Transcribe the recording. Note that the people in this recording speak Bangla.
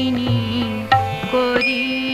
করিনি করি